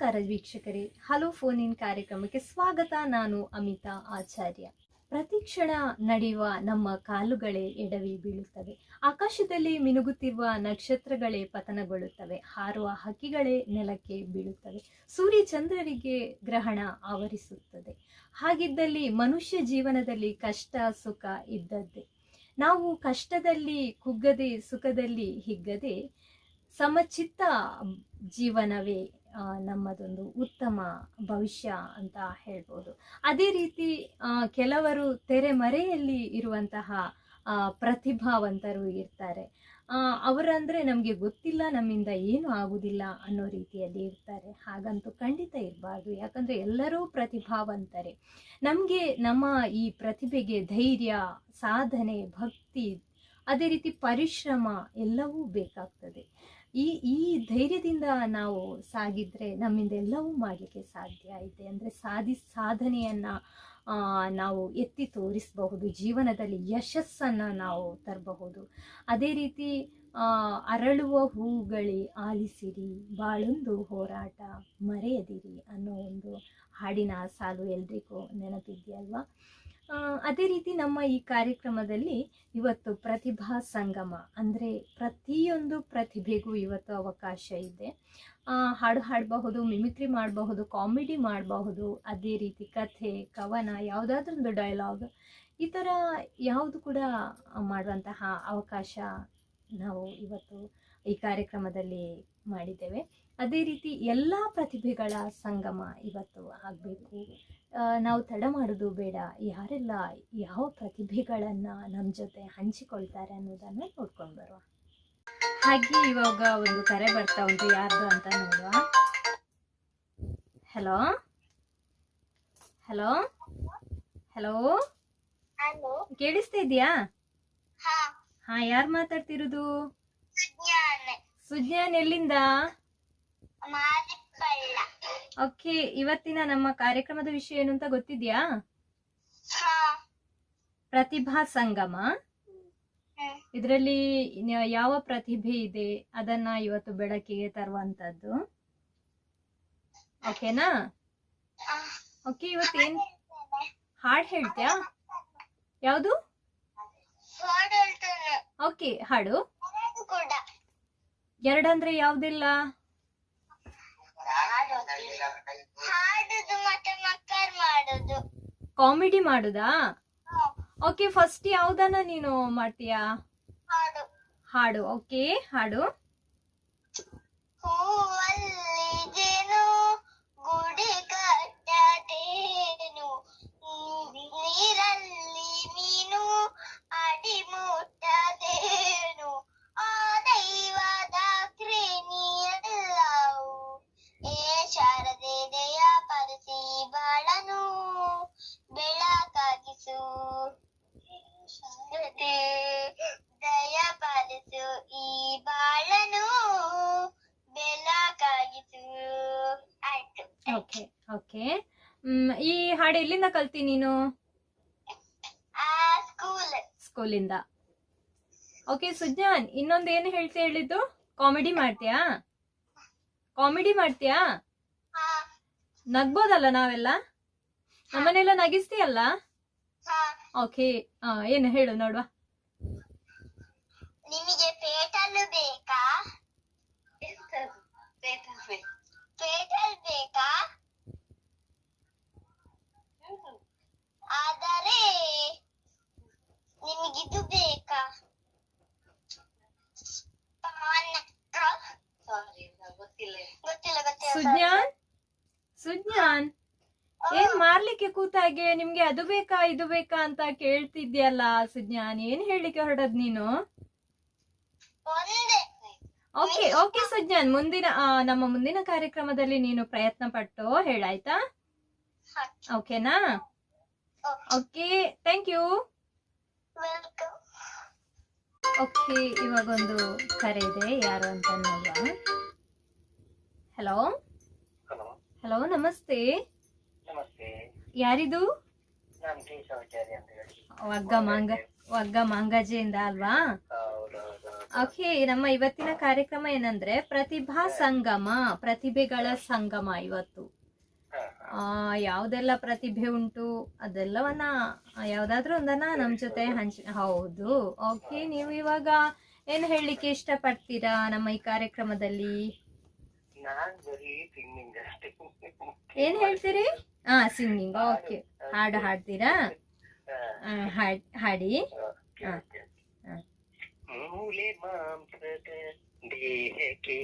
ನಮಸ್ಕಾರ ವೀಕ್ಷಕರೇ. Hello phone in ಕಾರ್ಯಕ್ರಮಕ್ಕೆ ಸ್ವಾಗತ. ನಾನು ಅಮಿತಾ ಆಚಾರ್ಯ. ಪ್ರತಿಕ್ಷಣ ನಡೆಯುವ ನಮ್ಮ ಕಾಲುಗಳೇ ಎಡವಿ ಬೀಳುತ್ತವೆ. ಆಕಾಶದಲ್ಲಿ ಮಿನುಗುತ್ತಿರುವ ನಕ್ಷತ್ರಗಳೇ ಪತನಗೊಳ್ಳುತ್ತವೆ. ಹಾರುವ ಹಕ್ಕಿಗಳೇ ನೆಲಕ್ಕೆ ಬೀಳುತ್ತವೆ. ಸೂರ್ಯ ಚಂದ್ರರಿಗೆ ಗ್ರಹಣ ಆವರಿಸುತ್ತದೆ. ಹಾಗಿದ್ದಲ್ಲಿ ಮನುಷ್ಯ ಜೀವನದಲ್ಲಿ ಕಷ್ಟ, ಸುಖ ಇದ್ದದ್ದೇ. ನಾವು ಕಷ್ಟದಲ್ಲಿ ಕುಗ್ಗದೆ, ಸುಖದಲ್ಲಿ ಹಿಗ್ಗದೆ ಸಮಚಿತ್ತ ಜೀವನವೇ ನಮ್ಮದೊಂದು ಉತ್ತಮ ಭವಿಷ್ಯ ಅಂತ ಹೇಳ್ಬೋದು. ಅದೇ ರೀತಿ ಕೆಲವರು ತೆರೆಮರೆಯಲ್ಲಿ ಇರುವಂತಹ ಪ್ರತಿಭಾವಂತರು ಇರ್ತಾರೆ. ಅವರಂದರೆ ನಮಗೆ ಗೊತ್ತಿಲ್ಲ, ನಮ್ಮಿಂದ ಏನು ಆಗುವುದಿಲ್ಲ ಅನ್ನೋ ರೀತಿಯಲ್ಲಿ ಇರ್ತಾರೆ. ಹಾಗಂತೂ ಖಂಡಿತ ಇರಬಾರ್ದು. ಯಾಕಂದರೆ ಎಲ್ಲರೂ ಪ್ರತಿಭಾವಂತರೇ. ನಮಗೆ ನಮ್ಮ ಈ ಪ್ರತಿಭೆಗೆ ಧೈರ್ಯ, ಸಾಧನೆ, ಭಕ್ತಿ, ಅದೇ ರೀತಿ ಪರಿಶ್ರಮ ಎಲ್ಲವೂ ಬೇಕಾಗ್ತದೆ. ಈ ಈ ಧೈರ್ಯದಿಂದ ನಾವು ಸಾಗಿದ್ರೆ ನಮ್ಮಿಂದ ಎಲ್ಲವೂ ಮಾಡಲಿಕ್ಕೆ ಸಾಧ್ಯ ಇದೆ. ಅಂದರೆ ಸಾಧಿ, ಸಾಧನೆಯನ್ನ ನಾವು ಎತ್ತಿ ತೋರಿಸಬಹುದು. ಜೀವನದಲ್ಲಿ ಯಶಸ್ಸನ್ನು ನಾವು ತರಬಹುದು. ಅದೇ ರೀತಿ ಅರಳುವ ಹೂಗಳಿ ಆಲಿಸಿರಿ, ಬಾಳೊಂದು ಹೋರಾಟ ಮರೆಯದಿರಿ ಅನ್ನೋ ಒಂದು ಹಾಡಿನ ಸಾಲು ಎಲ್ರಿಗೂ ನೆನಪಿದೆಯಲ್ವಾ? ಅದೇ ರೀತಿ ನಮ್ಮ ಈ ಕಾರ್ಯಕ್ರಮದಲ್ಲಿ ಇವತ್ತು ಪ್ರತಿಭಾ ಸಂಗಮ ಅಂದರೆ ಪ್ರತಿಯೊಂದು ಪ್ರತಿಭೆಗೂ ಇವತ್ತು ಅವಕಾಶ ಇದೆ. ಹಾಡು ಹಾಡಬಹುದು, ಮಿಮಿಕ್ರಿ ಮಾಡಬಹುದು, ಕಾಮಿಡಿ ಮಾಡಬಹುದು, ಅದೇ ರೀತಿ ಕಥೆ, ಕವನ ಯಾವುದಾದ್ರೊಂದು ಡೈಲಾಗ್ ಈ ಥರ ಯಾವುದು ಕೂಡ ಮಾಡುವಂತಹ ಅವಕಾಶ ನಾವು ಇವತ್ತು ಈ ಕಾರ್ಯಕ್ರಮದಲ್ಲಿ ಮಾಡಿದ್ದೇವೆ. ಅದೇ ರೀತಿ ಎಲ್ಲ ಪ್ರತಿಭೆಗಳ ಸಂಗಮ ಇವತ್ತು ಆಗಬೇಕು. ನಾವು ತಡ ಮಾಡೋದು ಬೇಡ. ಯಾರೆಲ್ಲ ಯಾವ ಪ್ರತಿಭೆಗಳನ್ನು ನಮ್ಮ ಜೊತೆ ಹಂಚಿಕೊಳ್ತಾರೆ ಅನ್ನೋದನ್ನು ನೋಡ್ಕೊಂಡು ಬರುವ ಹಾಗೆ ಇವಾಗ ಒಂದು ಕರೆ ಬರ್ತಾ ಉಂಟು. ಯಾರ್ದು ಅಂತ ನೋಡುವ. ಹಲೋ ಹಲೋ ಹಲೋ ಕೇಳಿಸ್ತಾ ಇದೆಯಾ? ಹಾ. ಯಾರು ಮಾತಾಡ್ತಿರೋದು? ಸುಜ್ಞಾನ್ ಎಲ್ಲಿಂದ? ಓಕೆ ಇವತ್ತಿನ ನಮ್ಮ ಕಾರ್ಯಕ್ರಮದ ವಿಷಯ ಏನು ಅಂತ ಗೊತ್ತಿದ್ಯಾ? ಪ್ರತಿಭಾ ಸಂಗಮ. ಇದರಲ್ಲಿ ಯಾವ ಪ್ರತಿಭೆ ಇದೆ? ಅದನ್ನ ಇವತ್ತು ಬೆಳಕಿಗೆ ತರುವಂತದ್ದು. ಓಕೆನಾ? ಓಕೆ ಇವತ್ತೇನ್ ಹಾಡ್ ಹೇಳ್ತ್ಯಾ? ಯಾವುದು? ಓಕೆ ಹಾಡು. ಎರಡಂದ್ರೆ ಯಾವ್ದಿಲ್ಲ? ಹಾಡುದು ಮತ್ತೆ ಮಕ್ಕಳು ಮಾಡೋದು. ಕಾಮಿಡಿ ಮಾಡುದಾ? ಓಕೆ ಫಸ್ಟ್ ಯಾವ್ದನ್ನ ನೀನು ಮಾಡ್ತೀಯಾ? ಹಾಡು. ಹಾಡು ಓಕೆ ಹಾಡು. ಹೂವಲ್ಲಿ ಜೇನು ಗುಡಿ ಕಟ್ಟದೇನು? ನೀರಲ್ಲಿ ಮೀನು ಅಡಿ ಎಲ್ಲಿಂದ ಕಲ್ತಿ ನೀನು? ಆ ಸ್ಕೂಲ್ ಸ್ಕೂಲಿಂದ ಓಕೆ ಸುಜ್ಞಾನ್ ಇನ್ನೊಂದು ಏನು ಹೇಳ್ತಿ ಹೇಳಿದ್ದು? ಕಾಮಿಡಿ ಮಾಡ್ತೀಯಾ? ಕಾಮಿಡಿ ಮಾಡ್ತೀಯಾ? ಹಾ. ನಗ್ಬೋದಲ್ಲ ನಾವೆಲ್ಲ? ನಮ್ಮನೆಲ್ಲ ನಗಿಸ್ತೀಯಲ್ಲ? ಹಾ. ಓಕೆ ಏನು ಹೇಳು ನೋಡುವ. ನಿಮಗೆ ಪೇಟಲು ಬೇಕಾ ಪೇಟಲ್ ಬೇಕಾ? ಆದರೆ ನಿಮಗಿದು ಬೇಕಾ? ಪಾನಕ? ಗೊತ್ತಿಲ್ಲ. ಗೊತ್ತಿಲ್ಲ ಸುಜ್ಞಾನ್? ಸುಜ್ಞಾನ್ ಏನ್ ಮಾರ್ಲಿಕ್ಕೆ ಕೂತಾಗೆ ನಿಮ್ಗೆ ಅದು ಬೇಕಾ ಇದು ಬೇಕಾ ಅಂತ ಕೇಳ್ತಿದ್ಯಲ್ಲ ಸುಜ್ಞಾನ್ ಏನ್ ಹೇಳಿಕೆ ಹೊರಡದ್ ನೀನು? ಒಂದೇ. ಓಕೆ ಓಕೆ ಸುಜ್ಞಾನ್ ಮುಂದಿನ ನಮ್ಮ ಮುಂದಿನ ಕಾರ್ಯಕ್ರಮದಲ್ಲಿ ನೀನು ಪ್ರಯತ್ನ ಪಟ್ಟು ಹೇಳಾಯ್ತಾ? ಓಕೆನಾ okay thank you welcome okay ಇವಾಗೊಂದು ಕರೆ ಇದೆ. ಯಾರು ಅಂತ ನೋಡುವ. ಹಲೋ ಹಲೋ ನಮಸ್ತೆ. ನಮಸ್ತೆ. ಯಾರಿದು? ನಾನು ಕೇಶವಾಚಾರ್ಯ ಅಂತ ಹೇಳಿ. ವಗ್ಗ ಮಾಂಗ ವಗ್ಗ ಮಾಂಗಾಜಿಯಿಂದ ಅಲ್ವಾ? ಓಕೆ ನಮ್ಮ ಇವತ್ತಿನ ಕಾರ್ಯಕ್ರಮ ಏನಂದ್ರೆ ಪ್ರತಿಭಾ ಸಂಗಮ ಪ್ರತಿಭೆಗಳ ಸಂಗಮ ಇವತ್ತು. ಯಾವ್ದೆಲ್ಲ ಪ್ರತಿಭೆ ಉಂಟು ಅದೆಲ್ಲವನ್ನ ಯಾವ್ದಾದ್ರು ಒಂದನ್ನ ನಮ್ ಜೊತೆ ಹಂಚ ಹೌದು. ಓಕೆ ನೀವು ಇವಾಗ ಏನ್ ಹೇಳಲಿಕ್ಕೆ ಇಷ್ಟ ಪಡ್ತೀರಾ ನಮ್ಮ ಈ ಕಾರ್ಯಕ್ರಮದಲ್ಲಿ? ಏನ್ ಹೇಳ್ತೀರಿ? ಹಾ ಸಿಂಗಿಂಗ್ ಓಕೆ ಹಾಡು ಹಾಡ್ತೀರಾ? ಹಾಡ್. ಹಾ. ಮೂಲೆ ಮಾಂಸದ ದೇಹಕ್ಕೆ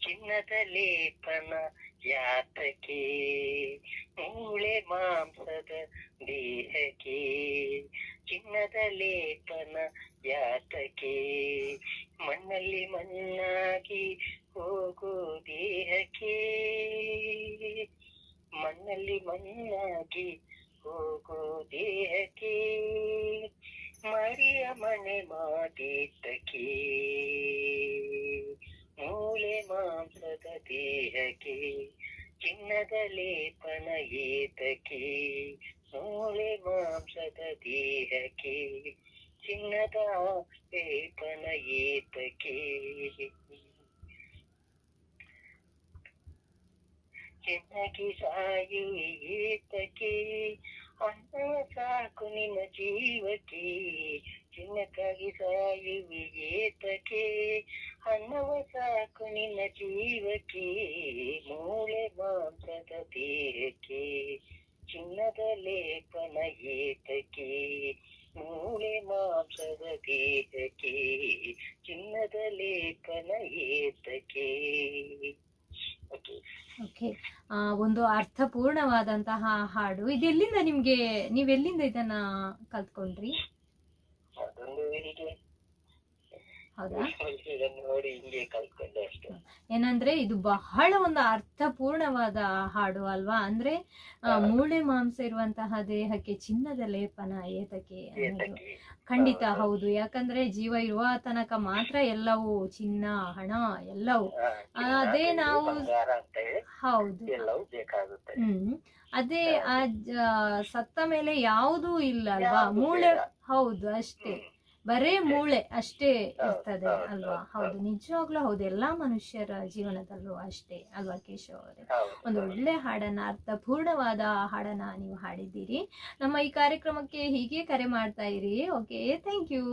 ಚಿನ್ನದ ಲೇಪನ ಯಾತಕ್ಕೆ ಮೂಳೆ ಮಾಂಸದ ದೇಹಕ್ಕೆ ಚಿನ್ನದ ಲೇಪನ ಯಾತಕ್ಕೆ, ಮಣ್ಣಲ್ಲಿ ಮಣ್ಣಾಗಿ ಹೋಗೋ ದೇಹಕ್ಕೆ, ಮಣ್ಣಲ್ಲಿ ಮಣ್ಣಾಗಿ ಹೋಗೋ ದೇಹಕ್ಕೆ. ಮರಿಯ ಮನೆ ಮಾಡಿದ್ದಕ್ಕೆ ಮೂಲೆ ಮಾಂಸದ ದೇಹಕ್ಕೆ ಚಿನ್ನದ ಲೇಪನ ಏತಕ್ಕೆ ಮೂಳೆ ಮಾಂಸದ ದೇಹಕ್ಕೆ ಚಿನ್ನದ ಲೇಪನ ಏತಕ್ಕೆ ಚೆನ್ನಾಗಿ ಸಾಯುವೆ ಏತಕ್ಕೆ ಅನ್ನ ಸಾಕು ನಿನ್ನ ಜೀವಕ್ಕೆ ಚಿನ್ನಕ್ಕಾಗಿ ವಿಜೇತಕ್ಕೆ. ಅನ್ನವ ಸಾಕು ನಿನ್ನ ಜೀವಕ್ಕೆ, ಮೂಳೆ ಮಾಂಸದ ತೀರಕ್ಕೆ, ಚಿನ್ನದ ಲೇಪನ ಏತಕ್ಕೆ. ಮೂಳೆ ಮಾಂಸದ ದೇಹಕ್ಕೆ ಚಿನ್ನದ ಲೇಪನ ಏತಕ್ಕೆ. ಓಕೆ ಓಕೆ ಒಂದು ಅರ್ಥಪೂರ್ಣವಾದಂತಹ ಹಾಡು. ಇದೆಲ್ಲಿಂದ ನಿಮ್ಗೆ, ನೀವೆಲ್ಲಿಂದ ಇದನ್ನ ಕಲ್ತ್ಕೊಂಡ್ರಿ ಅದೊಂದು ಹೀಗೆ ಹೌದಾ? ಇದನ್ನು ನೋಡಿ ಹಿಂಗೆ ಕಲ್ತ್ಕೊಂಡೆ ಅಷ್ಟೇ. ಏನಂದ್ರೆ ಇದು ಬಹಳ ಒಂದು ಅರ್ಥಪೂರ್ಣವಾದ ಹಾಡು ಅಲ್ವಾ? ಅಂದ್ರೆ ಮೂಳೆ ಮಾಂಸ ಇರುವಂತಹ ದೇಹಕ್ಕೆ ಚಿನ್ನದ ಲೇಪನ ಏತಕ್ಕೆ ಅನ್ನೋದು. ಖಂಡಿತ ಹೌದು. ಯಾಕಂದ್ರೆ ಜೀವ ಇರುವ ತನಕ ಮಾತ್ರ ಎಲ್ಲವೂ ಚಿನ್ನ ಹಣ ಎಲ್ಲವೂ. ಅದೇ ನಾವು- ಹೌದು. ಹ್ಮ್. ಅದೇ ಆ ಸತ್ತ ಮೇಲೆ ಯಾವುದೂ ಇಲ್ಲ ಅಲ್ವಾ? ಮೂಳೆ ಹೌದು ಅಷ್ಟೇ. ಬರೇ ಮೂಳೆ ಅಷ್ಟೇ ಇರ್ತದೆ ಅಲ್ವಾ? ಹೌದು, ನಿಜವಾಗ್ಲೂ ಹೌದು. ಎಲ್ಲಾ ಮನುಷ್ಯರ ಜೀವನದಲ್ಲೂ ಅಷ್ಟೇ ಅಲ್ವಾ ಕೇಶವ್ ಅವರೇ? ಒಂದು ಒಳ್ಳೆ ಹಾಡನ್ನ ಅರ್ಥಪೂರ್ಣವಾದ ಹಾಡನ್ನ ನೀವು ಹಾಡಿದ್ದೀರಿ. ನಮ್ಮ ಈ ಕಾರ್ಯಕ್ರಮಕ್ಕೆ ಹೀಗೆ ಕರೆ ಮಾಡ್ತಾ ಇರಿ. Okay thank you